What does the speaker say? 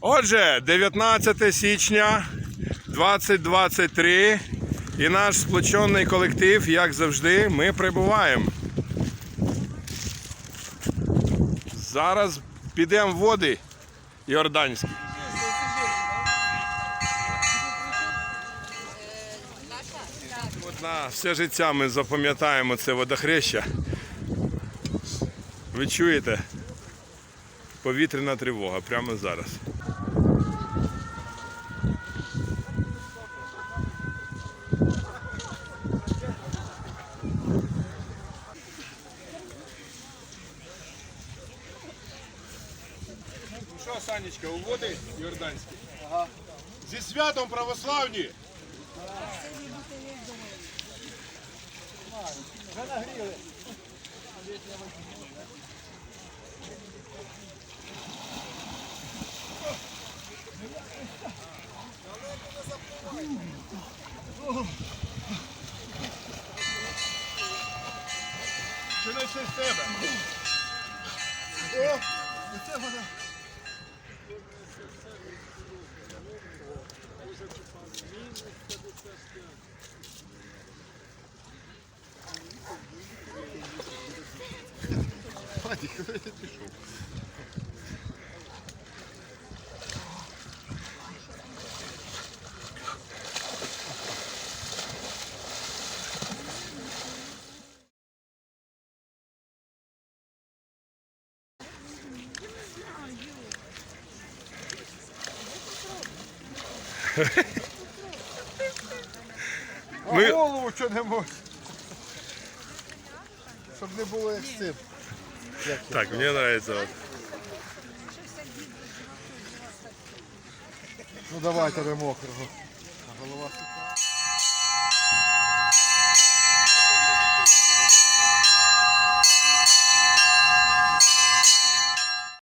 Отже, 19 січня 2023 і наш сплочений колектив, як завжди, ми прибуваємо. Зараз підемо в води Йорданські. На все життя ми запам'ятаємо це водохреща. Ви чуєте? Повітряна тривога прямо зараз. Ну що, Санечка, у води Йорданські? Зі святом православні! Чи не ще з тебе? О, і це вона. Вадик, куди ти пішов? А голову що не можна. Щоб не було як з цим. Так, мені подобається. От. Ну давайте ремокрого. А голова сука.